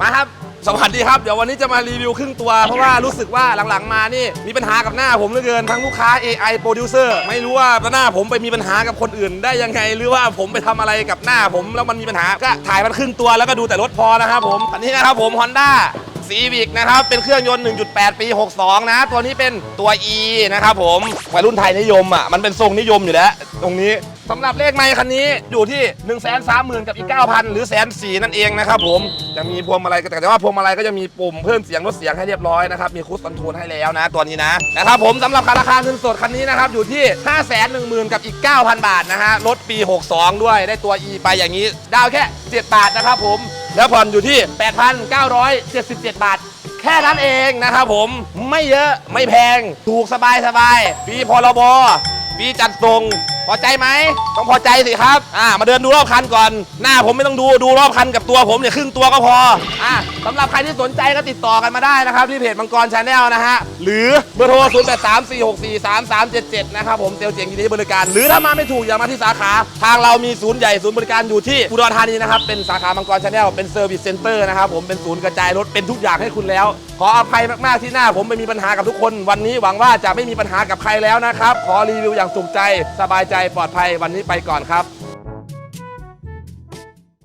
มาครับ สวัสดีครับ เดี๋ยววันนี้จะมารีวิวครึ่งตัว เพราะว่ารู้สึกว่าหลังๆมานี่ มีปัญหากับหน้าผมเหลือเกิน ทั้งลูกค้า AI Producer ไม่รู้ว่าหน้าผมไปมีปัญหากับคนอื่น ได้ยังไง หรือว่าผมไปทำอะไรกับหน้าผมแล้วมันมีปัญหา ก็ถ่ายมันครึ่งตัวแล้วก็ดูแต่รถพอนะครับผม อันนี้นะครับผม Honda Civic นะครับ เป็นเครื่องยนต์ 1.8 ปี 62 นะ ตัวนี้เป็นตัว E นะครับผมวัยรุ่นไทยนิยมอะ มันเป็นทรงนิยมอยู่แล้ว ตรงนี้ สำหรับเลขไมค์คันนี้อยู่ที่ 1 3 0 0 0 0 กับอีก 9,000 หรือแสนสี่นั่นเองนะครับผมจะมีพวงมาลัยก็แต่ว่าพวงมาลัยก็จะมีปุ่มเพิ่มเสียงลดเสียงให้เรียบร้อยนะครับ มีคูสคอนโทรลให้แล้วนะตัวนี้นะนะครับผมสำหรับราคาเงินสดคันนี้นะครับอยู่ที่ 5 1 0 0 0 0 กับอีก 9,000 บาทนะฮะรถปี 62 ด้วยได้ตัว E ไปอย่างนี้ ดาวแค่ 7 บาทนะครับผมแล้วผ่อนอยู่ที่ 8,977 บาทแค่นั้นเองนะครับผมไม่เยอะไม่แพงถูกสบายสบายฟรีพรบฟรีจัดส่ง พอใจไหมต้องพอใจสิครับอ่ามาเดินดูรอบคันก่อน หน้าผมไม่ต้องดูดูรอบคันกับตัวผมเนี่ยครึ่งตัวก็พออ่าสำหรับใครที่สนใจก็ติดต่อกันมาได้นะครับที่เพจมังกรชาแนลนะฮะหรือเบอร์โทร 0 8 3 4 6 4 3 3 7 7 นะครับผมเซลล์เจียงยินดีให้บริการ หรือถ้ามาไม่ถูกอย่ามาที่สาขา ทางเรามีศูนย์ใหญ่ศูนย์บริการอยู่ที่อุดรธานีนะครับเป็นสาขามังกรชาแนลเป็นเซอร์วิสเซ็นเตอร์นะครับผมเป็นศูนย์กระจายรถเป็นทุกอย่างให้คุณแล้วขออภัยมากๆที่หน้า ผมไม่มีปัญหากับทุกคน วันนี้หวังว่าจะไม่มีปัญหากับใครแล้วนะครับ ขอรีวิวอย่างสุขใจ สบายใจปลอดภัยวันนี้ไปก่อนครับ